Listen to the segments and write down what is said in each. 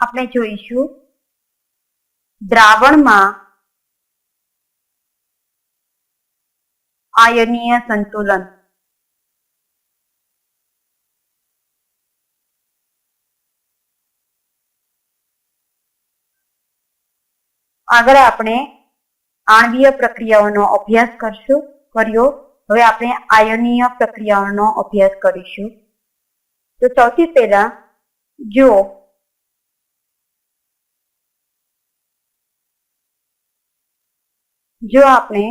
આપણે જોઈશું. દ્રાવણમાં આયનીય સંતુલન. આગળ આપણે આણવીય પ્રક્રિયાઓનો અભ્યાસ કરશું, કર્યો. હવે આપણે આયનીય પ્રક્રિયાઓનો અભ્યાસ કરીશું. તો સૌથી પહેલા જો જો આપણે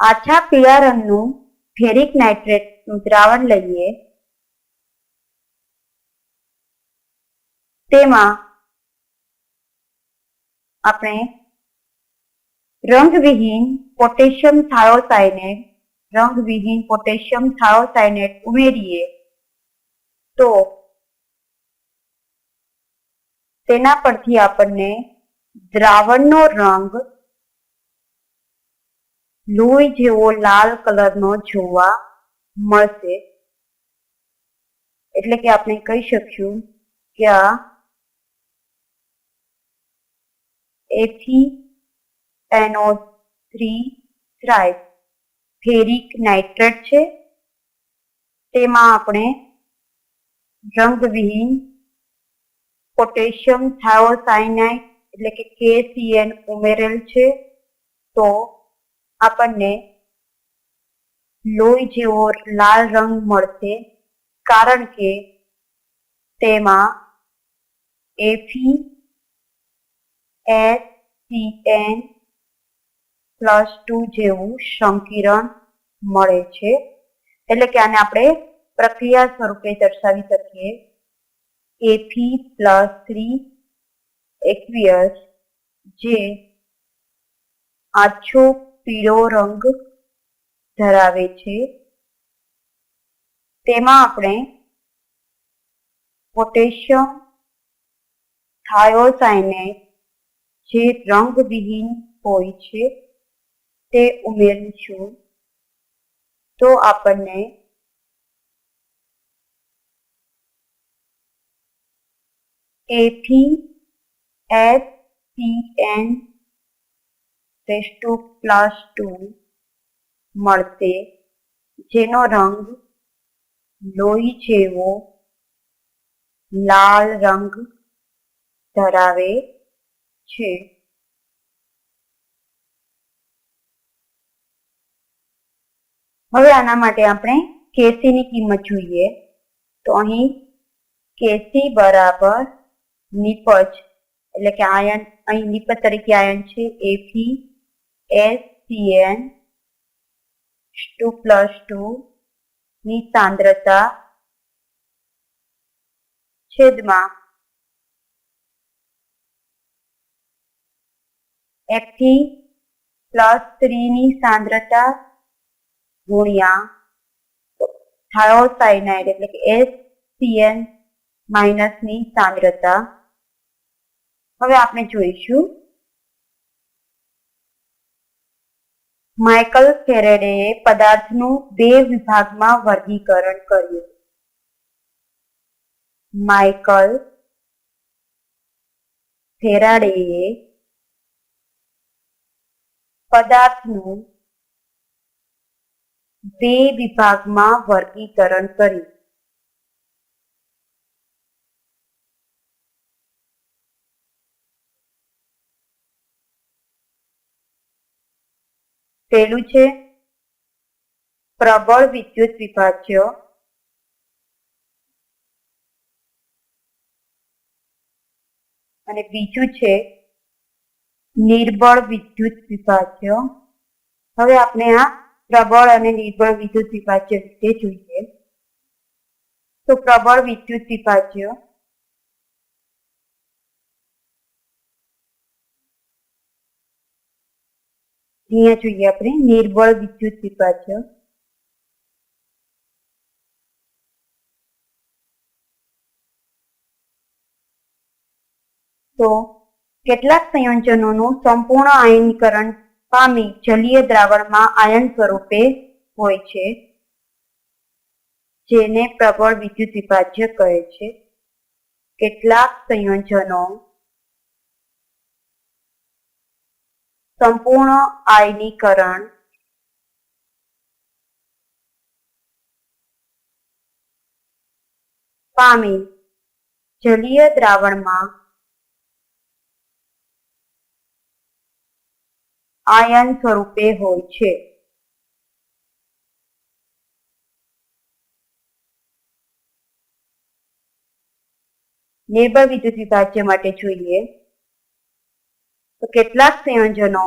આછા પીળા રંગનું ફેરિક નાઇટ્રેટનું દ્રાવણ લઈએ, તેમાં આપણે રંગવિહીન પોટેશિયમ થાયોસાયનેટ રંગવિહીન પોટેશિયમ થાયોસાયનેટ ઉમેરીએ, તો તેના પરથી આપણને દ્રાવણનો રંગ લોહી જેવો લાલ કલરનો જોવા મળશે. એટલે કે આપણે કહી શકશું કે આ એથી એનો થ્રી થ્રાઇડ ફેરિક નાઇટ્રેટ છે. તેમાં આપણે રંગવિહીન, પોટેશિયમ થાયોસાયનાઇડ એટલે કે કે સીએન ઉમેરેલ છે, તો આપણને લોહી જેવો લાલ રંગ મળશે, કારણ કે તેમાં F E S C N plus two જેવું સંકિરણ મળે છે. એટલે કે આને આપણે પ્રક્રિયા સ્વરૂપે દર્શાવી શકીએ. એફી પ્લસ થ્રી એકવીયસ જે આછો પીળો રંગ ધરાવે છે. તેમાં આપણે પોટેશિયમ, થાયોસાયનેટ જે રંગવિહીન હોય છે તે ઉમેરીશું. તો આપણને એથી S C N raise two plus મળશે જેનો રંગ લોહી જેવો લાલ રંગ ધરાવે છે. હવે આના માટે આપણે કેસી ની કિંમત જોઈએ. તો અહીં કેસી બરાબર નિપજ એટલે કે આયન, અહીં નિપજ તરીકે આયન છે F E S C N two plus two ની સાંદ્રતા છેદમાં એફી પ્લસ થ્રીની સાંદ્રતા ગુણ્યા થાયોસાયનાઇડ એટલે કે એસ સીએન માઇનસની સાંદ્રતા હવે આપણે જોઈશું. માઇકલ ફેરેડે પદાર્થનું બે વિભાગમાં વર્ગીકરણ કર્યું. માઇકલ ફેરાડેએ પદાર્થનું બે વિભાગમાં વર્ગીકરણ કર્યું. પેલું છે પ્રબળ વિદ્યુત વિભાજ્ય અને બીજું છે નિર્બળ વિદ્યુત વિભાજ્ય હવે આપણે આ પ્રબળ અને નિર્બળ વિદ્યુત વિભાજ્ય વિશે જોઈએ? તો પ્રબળ વિદ્યુત વિભાજ્ય અહીંયા જોઈએ આપણે નિર્બળ વિદ્યુત વિભાજ્ય તો કેટલાક સંયોજનોનું સંપૂર્ણ આયનીકરણ પામી જલીય દ્રાવણમાં આયન સ્વરૂપે હોય છે, જેને પ્રબળ વિદ્યુત વિભાજ્ય કહે છે. કેટલાક સંયોજનો સંપૂર્ણ આયનીકરણ. પામી જલીય દ્રાવણમાં આયન સ્વરૂપે હોય છે. નિર્બળ વિદ્યુત વિભાજ્ય માટે જોઈએ તો કેટલાક સંયોજનો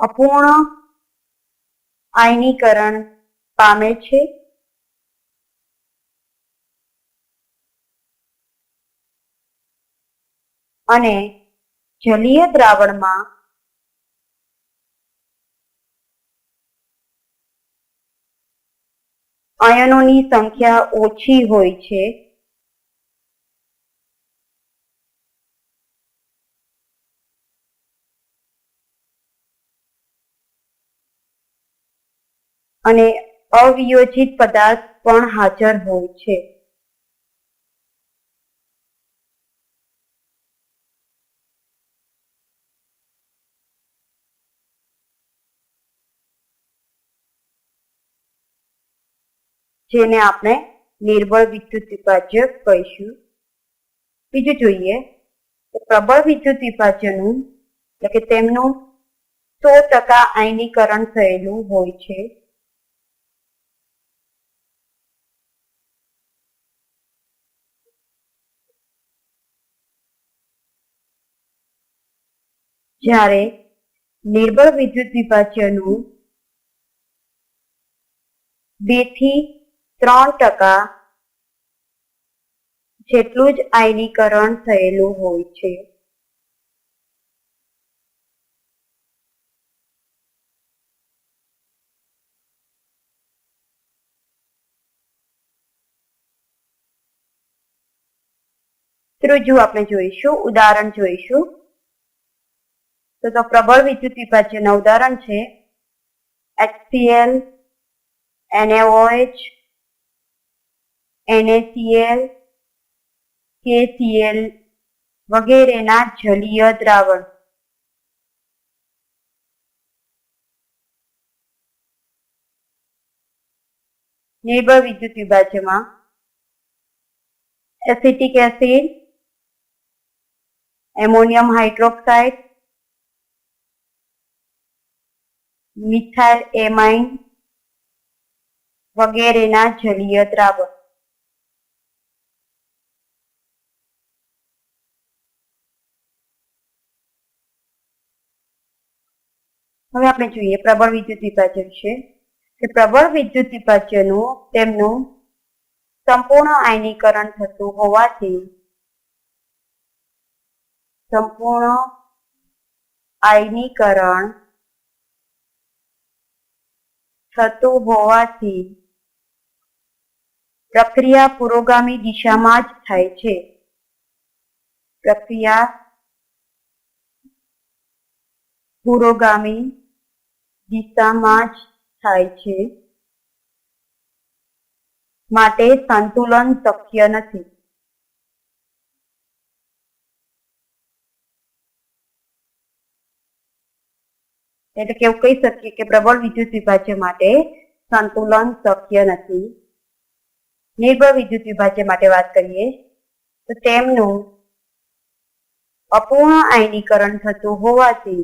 અપૂર્ણ આયનીકરણ પામે છે. અને જલીય દ્રાવણમાં આયનોની સંખ્યા ઓછી હોય છે. અને અવિયોજિત પદાર્થ પણ હાજર હોય છે. જેને આપણે નિર્બળ વિદ્યુત વિભાજ્ય કહીશું. બીજું જોઈએ પ્રબળ વિદ્યુત વિભાજ્યનું એટલે કે તેમનું સો ટકા આયનીકરણ થયેલું હોય છે. જ્યારે નિર્બળ વિદ્યુત વિભાજ્યનું બેથી ત્રણ ટકા જેટલું જ આયનીકરણ થયેલું હોય છે. ત્રીજું આપણે જોઈશું, ઉદાહરણ જોઈશું. તો તો પ્રબળ વિદ્યુત વિભાજ્યના ઉદાહરણ છે. HCl NaOH NaCl કેસીએલ વગેરેના જલીય દ્રાવણ. નિર્બળ વિદ્યુત વિભાજ્યમાં acetic acid, ammonium hydroxide, methyl amine વગેરેના જલીય દ્રાવણ. હવે આપણે જોઈએ પ્રબળ વિદ્યુત વિભાજ્ય વિશે કે પ્રબળ વિદ્યુત વિભાજ્યનું તેમનું સંપૂર્ણ આયનીકરણ થતું હોવાથી સંપૂર્ણ આયનીકરણ થતું હોવાથી પ્રક્રિયા પુરોગામી દિશામાં જ થાય છે. પ્રક્રિયા પુરોગામી દિશામાં જ થાય છે. માટે સંતુલન શક્ય નથી. એટલે કે એવું કહી શકીએ કે પ્રબળ વિદ્યુત વિભાજ્ય માટે સંતુલન શક્ય નથી. નિર્બળ વિદ્યુત વિભાજ્ય માટે વાત કરીએ, તો તેમનું અપૂર્ણ આયનીકરણ થતું હોવાથી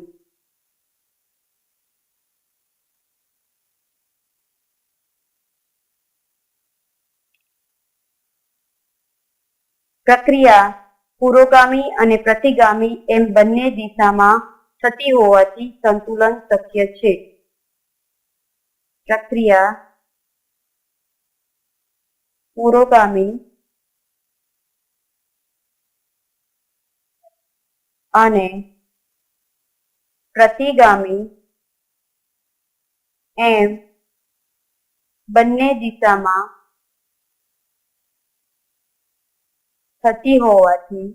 પ્રક્રિયા પુરોગામી અને પ્રતિગામી એમ બંને દિશામાં થતી હોવાથી સંતુલન શક્ય છે. પ્રક્રિયા પુરોગામી અને પ્રતિગામી એમ બંને દિશામાં થતી હોવાથી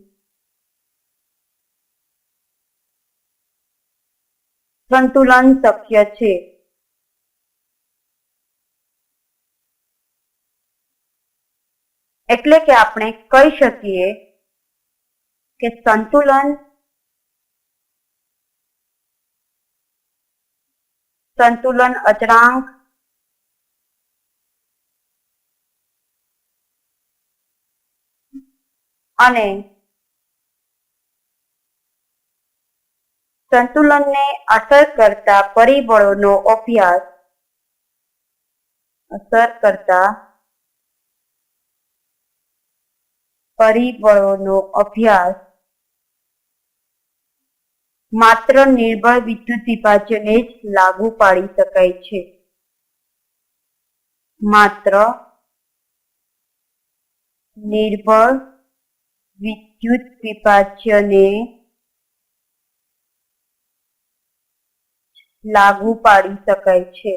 સંતુલન શક્ય છે. એટલે કે આપણે કહી શકીએ કે સંતુલન સંતુલન અચળાંક અને સંતુલનને અસર કરતા પરિબળોનો અભ્યાસ અસર કરતા પરિબળોનો અભ્યાસ માત્ર નિર્બળ વિદ્યુત વિભાજને જ લાગુ પાડી શકાય છે. માત્ર નિર્બળ વિદ્યુત પિપાચ્યને લાગુ પાડી શકાય છે